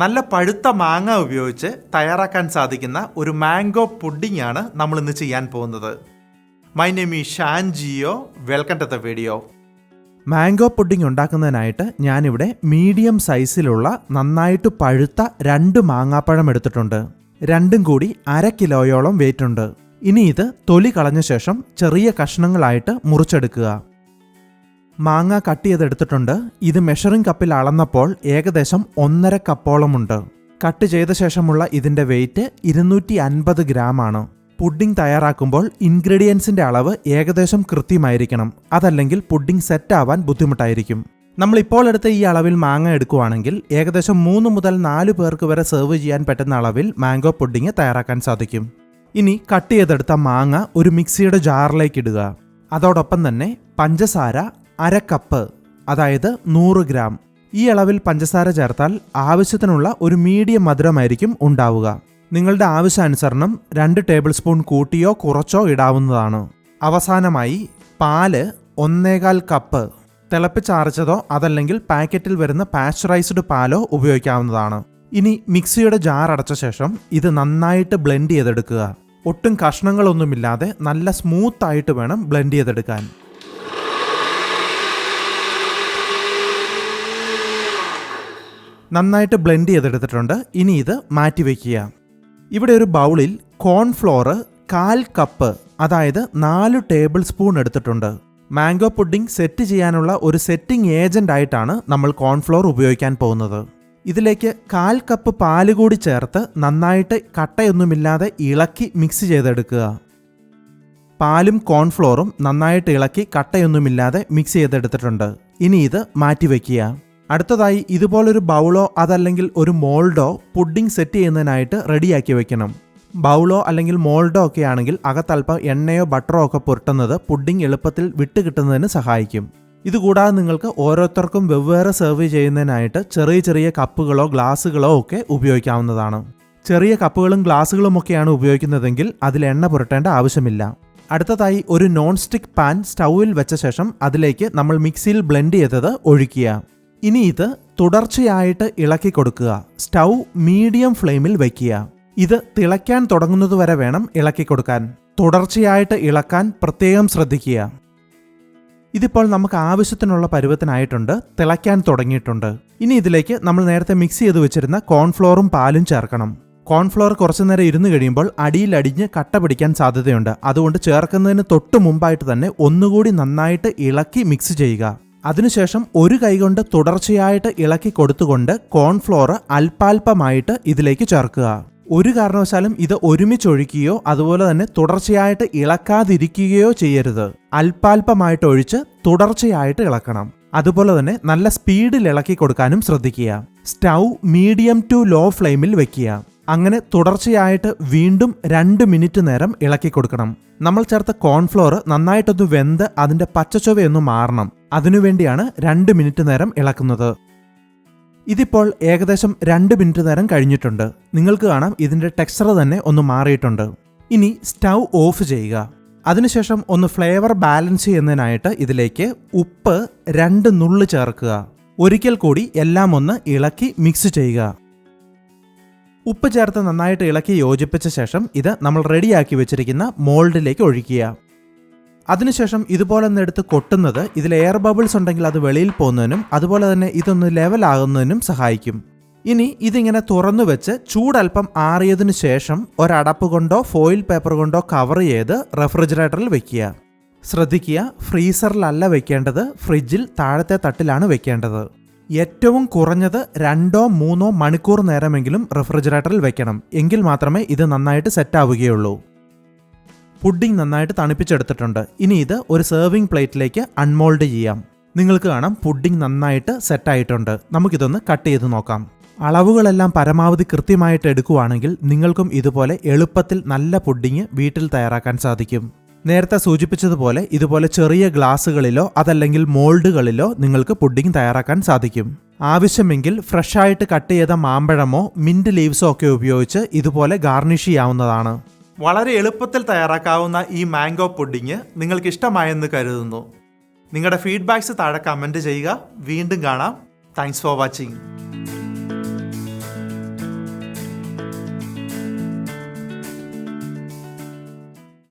നല്ല പഴുത്ത മാങ്ങ ഉപയോഗിച്ച് തയ്യാറാക്കാൻ സാധിക്കുന്ന ഒരു മാംഗോ പുഡിംഗ് ആണ് നമ്മൾ ഇന്ന് ചെയ്യാൻ പോകുന്നത്. മൈ നെയിം ഈ Shan Jio welcome to the video mango pudding ഉണ്ടാക്കുന്നതിനായിട്ട് ഞാനിവിടെ മീഡിയം സൈസിലുള്ള നന്നായിട്ട് പഴുത്ത രണ്ട് മാങ്ങാപ്പഴം എടുത്തിട്ടുണ്ട്. രണ്ടും കൂടി അര കിലോയോളം വെയിറ്റ് ഉണ്ട്. ഇനി ഇത് തൊലി കളഞ്ഞ ശേഷം ചെറിയ കഷ്ണങ്ങളായിട്ട് മുറിച്ചെടുക്കുക. മാങ്ങ കട്ട് ചെയ്തെടുത്തിട്ടുണ്ട്. ഇത് മെഷറിംഗ് കപ്പിൽ അളന്നപ്പോൾ ഏകദേശം ഒന്നര കപ്പോളമുണ്ട്. കട്ട് ചെയ്ത ശേഷമുള്ള ഇതിന്റെ വെയിറ്റ് ഇരുന്നൂറ്റി അൻപത് ആണ്. പുഡിംഗ് തയ്യാറാക്കുമ്പോൾ ഇൻഗ്രീഡിയൻസിന്റെ അളവ് ഏകദേശം കൃത്യമായിരിക്കണം. അതല്ലെങ്കിൽ പുഡിംഗ് സെറ്റ് ആവാൻ ബുദ്ധിമുട്ടായിരിക്കും. നമ്മൾ ഇപ്പോൾ എടുത്ത ഈ അളവിൽ മാങ്ങ എടുക്കുവാണെങ്കിൽ ഏകദേശം മൂന്ന് മുതൽ നാല് പേർക്ക് വരെ സെർവ് ചെയ്യാൻ പറ്റുന്ന അളവിൽ മാംഗോ പുഡിംഗ് തയ്യാറാക്കാൻ സാധിക്കും. ഇനി കട്ട് ചെയ്തെടുത്ത മാങ്ങ ഒരു മിക്സിയുടെ ജാറിലേക്ക് ഇടുക. അതോടൊപ്പം തന്നെ പഞ്ചസാര അര കപ്പ് അതായത് നൂറ് ഗ്രാം. ഈ അളവിൽ പഞ്ചസാര ചേർത്താൽ ആവശ്യത്തിനുള്ള ഒരു മീഡിയം മധുരമായിരിക്കും ഉണ്ടാവുക. നിങ്ങളുടെ ആവശ്യാനുസരണം രണ്ട് ടേബിൾ സ്പൂൺ കൂട്ടിയോ കുറച്ചോ ഇടാവുന്നതാണ്. അവസാനമായി പാൽ ഒന്നേകാൽ കപ്പ് തിളപ്പിച്ചാർച്ചതോ അതല്ലെങ്കിൽ പാക്കറ്റിൽ വരുന്ന പാസ്ചറൈസ്ഡ് പാലോ ഉപയോഗിക്കാവുന്നതാണ്. ഇനി മിക്സിയുടെ ജാർ അടച്ച ശേഷം ഇത് നന്നായിട്ട് ബ്ലെൻഡ് ചെയ്തെടുക്കുക. ഒട്ടും കഷ്ണങ്ങളൊന്നുമില്ലാതെ നല്ല സ്മൂത്ത് ആയിട്ട് വേണം ബ്ലെൻഡ് ചെയ്തെടുക്കാൻ. നന്നായിട്ട് ബ്ലെൻഡ് ചെയ്തെടുത്തിട്ടുണ്ട്. ഇനി ഇത് മാറ്റി വയ്ക്കുക ഇവിടെ ഒരു ബൗളിൽ കോൺഫ്ലോർ കാൽ കപ്പ് അതായത് നാല് ടേബിൾ സ്പൂൺ എടുത്തിട്ടുണ്ട്. മാംഗോ പുഡിംഗ് സെറ്റ് ചെയ്യാനുള്ള ഒരു സെറ്റിംഗ് ഏജന്റ് ആയിട്ടാണ് നമ്മൾ കോൺഫ്ലോർ ഉപയോഗിക്കാൻ പോകുന്നത്. ഇതിലേക്ക് കാൽ കപ്പ് പാൽ കൂടി ചേർത്ത് നന്നായിട്ട് കട്ടയൊന്നുമില്ലാതെ ഇളക്കി മിക്സ് ചെയ്തെടുക്കുക. പാലും കോൺഫ്ലോറും നന്നായിട്ട് ഇളക്കി കട്ടയൊന്നുമില്ലാതെ മിക്സ് ചെയ്തെടുത്തിട്ടുണ്ട്. ഇനി ഇത് മാറ്റിവെക്കുക അടുത്തതായി ഇതുപോലൊരു ബൗളോ അതല്ലെങ്കിൽ ഒരു മോൾഡോ പുഡിംഗ് സെറ്റ് ചെയ്യുന്നതിനായിട്ട് റെഡിയാക്കി വെക്കണം. ബൗളോ അല്ലെങ്കിൽ മോൾഡോ ഒക്കെ ആണെങ്കിൽ അകത്തൽപ്പം എണ്ണയോ ബട്ടറോ ഒക്കെ പുരട്ടുന്നത് പുഡിംഗ് എളുപ്പത്തിൽ വിട്ട് കിട്ടുന്നതിന് സഹായിക്കും. ഇതുകൂടാതെ നിങ്ങൾക്ക് ഓരോരുത്തർക്കും വെവ്വേറെ സെർവ് ചെയ്യുന്നതിനായിട്ട് ചെറിയ ചെറിയ കപ്പുകളോ ഗ്ലാസ്സുകളോ ഒക്കെ ഉപയോഗിക്കാവുന്നതാണ്. ചെറിയ കപ്പുകളും ഗ്ലാസ്സുകളും ഒക്കെയാണ് ഉപയോഗിക്കുന്നതെങ്കിൽ അതിൽ എണ്ണ പുരട്ടേണ്ട ആവശ്യമില്ല. അടുത്തതായി ഒരു നോൺ സ്റ്റിക്ക് പാൻ സ്റ്റൗവിൽ വെച്ച ശേഷം അതിലേക്ക് നമ്മൾ മിക്സിയിൽ ബ്ലെൻഡ് ചെയ്തത് ഒഴിക്കുക. ഇനി ഇത് തുടർച്ചയായിട്ട് ഇളക്കി കൊടുക്കുക. സ്റ്റൗ മീഡിയം ഫ്ലെയിമിൽ വയ്ക്കുക. ഇത് തിളയ്ക്കാൻ തുടങ്ങുന്നതുവരെ വേണം ഇളക്കി കൊടുക്കാൻ. തുടർച്ചയായിട്ട് ഇളക്കാൻ പ്രത്യേകം ശ്രദ്ധിക്കുക. ഇതിപ്പോൾ നമുക്ക് ആവശ്യത്തിനുള്ള പരുവത്തിനായിട്ടുണ്ട്. തിളയ്ക്കാൻ തുടങ്ങിയിട്ടുണ്ട്. ഇനി ഇതിലേക്ക് നമ്മൾ നേരത്തെ മിക്സ് ചെയ്ത് വെച്ചിരുന്ന കോൺഫ്ലോറും പാലും ചേർക്കണം. കോൺഫ്ലോർ കുറച്ചു നേരം ഇരുന്ന് കഴിയുമ്പോൾ അടിയിൽ അടിഞ്ഞ് കട്ട പിടിക്കാൻ സാധ്യതയുണ്ട്. അതുകൊണ്ട് ചേർക്കുന്നതിന് തൊട്ട് മുമ്പായിട്ട് തന്നെ ഒന്നുകൂടി നന്നായിട്ട് ഇളക്കി മിക്സ് ചെയ്യുക. അതിനുശേഷം ഒരു കൈകൊണ്ട് തുടർച്ചയായിട്ട് ഇളക്കി കൊടുത്തുകൊണ്ട് കോൺഫ്ലോർ അല്പാൽപമായിട്ട് ഇതിലേക്ക് ചേർക്കുക. ഒരു കാരണവശാലും ഇത് ഒരുമിച്ചൊഴിക്കുകയോ അതുപോലെ തന്നെ തുടർച്ചയായിട്ട് ഇളക്കാതിരിക്കുകയോ ചെയ്യരുത്. അല്പാൽപമായിട്ട് ഒഴിച്ച് തുടർച്ചയായിട്ട് ഇളക്കണം. അതുപോലെ തന്നെ നല്ല സ്പീഡിൽ ഇളക്കി കൊടുക്കാനും ശ്രദ്ധിക്കുക. സ്റ്റൗ മീഡിയം ടു ലോ ഫ്ലെയിമിൽ വെക്കുക. അങ്ങനെ തുടർച്ചയായിട്ട് വീണ്ടും രണ്ട് മിനിറ്റ് നേരം ഇളക്കി കൊടുക്കണം. നമ്മൾ ചേർത്ത കോൺഫ്ലോർ നന്നായിട്ടൊന്ന് വെന്ത് അതിന്റെ പച്ചച്ചൊവയൊന്ന് മാറണം. അതിനുവേണ്ടിയാണ് രണ്ട് മിനിറ്റ് നേരം ഇളക്കുന്നത്. ഇതിപ്പോൾ ഏകദേശം രണ്ട് മിനിറ്റ് നേരം കഴിഞ്ഞിട്ടുണ്ട്. നിങ്ങൾക്ക് കാണാം ഇതിന്റെ ടെക്സ്ചർ തന്നെ ഒന്ന് മാറിയിട്ടുണ്ട്. ഇനി സ്റ്റൗ ഓഫ് ചെയ്യുക. അതിനുശേഷം ഒന്ന് ഫ്ലേവർ ബാലൻസ് ചെയ്യുന്നതിനായിട്ട് ഇതിലേക്ക് ഉപ്പ് രണ്ട് നുള്ളു ചേർക്കുക. ഒരിക്കൽ കൂടി എല്ലാം ഒന്ന് ഇളക്കി മിക്സ് ചെയ്യുക. ഉപ്പ് ചേർത്ത് നന്നായിട്ട് ഇളക്കി യോജിപ്പിച്ച ശേഷം ഇത് നമ്മൾ റെഡിയാക്കി വെച്ചിരിക്കുന്ന മോൾഡിലേക്ക് ഒഴിക്കുക. അതിനുശേഷം ഇതുപോലെ ഒന്ന് എടുത്ത് കൊട്ടുന്നത് ഇതിൽ എയർ ബബിൾസ് ഉണ്ടെങ്കിൽ അത് വെളിയിൽ പോകുന്നതിനും അതുപോലെ തന്നെ ഇതൊന്ന് ലെവലാകുന്നതിനും സഹായിക്കും. ഇനി ഇതിങ്ങനെ തുറന്നു വെച്ച് ചൂടൽപ്പം ആറിയതിനു ശേഷം ഒരടപ്പ് കൊണ്ടോ ഫോയിൽ പേപ്പർ കൊണ്ടോ കവർ ചെയ്ത് റെഫ്രിജറേറ്ററിൽ വെക്കുക. ശ്രദ്ധിക്കുക ഫ്രീസറിലല്ല വെക്കേണ്ടത് ഫ്രിഡ്ജിൽ താഴത്തെ തട്ടിലാണ് വെക്കേണ്ടത്. ഏറ്റവും കുറഞ്ഞത് രണ്ടോ മൂന്നോ മണിക്കൂർ നേരമെങ്കിലും റെഫ്രിജറേറ്ററിൽ വെക്കണം. എങ്കിൽ മാത്രമേ ഇത് നന്നായിട്ട് സെറ്റ് ആവുകയുള്ളൂ. പുഡിംഗ് നന്നായിട്ട് തണുപ്പിച്ചെടുത്തിട്ടുണ്ട്. ഇനി ഇത് ഒരു സെർവിംഗ് പ്ലേറ്റിലേക്ക് അൺമോൾഡ് ചെയ്യാം. നിങ്ങൾക്ക് കാണാം പുഡിംഗ് നന്നായിട്ട് സെറ്റായിട്ടുണ്ട് നമുക്കിതൊന്ന് കട്ട് ചെയ്ത് നോക്കാം. അളവുകളെല്ലാം പരമാവധി കൃത്യമായിട്ട് എടുക്കുവാണെങ്കിൽ നിങ്ങൾക്കും ഇതുപോലെ എളുപ്പത്തിൽ നല്ല പുഡിംഗ് വീട്ടിൽ തയ്യാറാക്കാൻ സാധിക്കും. നേരത്തെ സൂചിപ്പിച്ചതുപോലെ ഇതുപോലെ ചെറിയ ഗ്ലാസ്സുകളിലോ അതല്ലെങ്കിൽ മോൾഡുകളിലോ നിങ്ങൾക്ക് പുഡിംഗ് തയ്യാറാക്കാൻ സാധിക്കും. ആവശ്യമെങ്കിൽ ഫ്രഷായിട്ട് കട്ട് ചെയ്ത മാമ്പഴമോ മിന്റ് ലീവ്സോ ഒക്കെ ഉപയോഗിച്ച് ഇതുപോലെ ഗാർണിഷ് ചെയ്യാവുന്നതാണ്. വളരെ എളുപ്പത്തിൽ തയ്യാറാക്കാവുന്ന ഈ മാംഗോ പുഡിങ് നിങ്ങൾക്ക് ഇഷ്ടമായെന്ന് കരുതുന്നു. നിങ്ങളുടെ ഫീഡ്ബാക്സ് താഴെ കമന്റ് ചെയ്യുക. വീണ്ടും കാണാം. Thanks for watching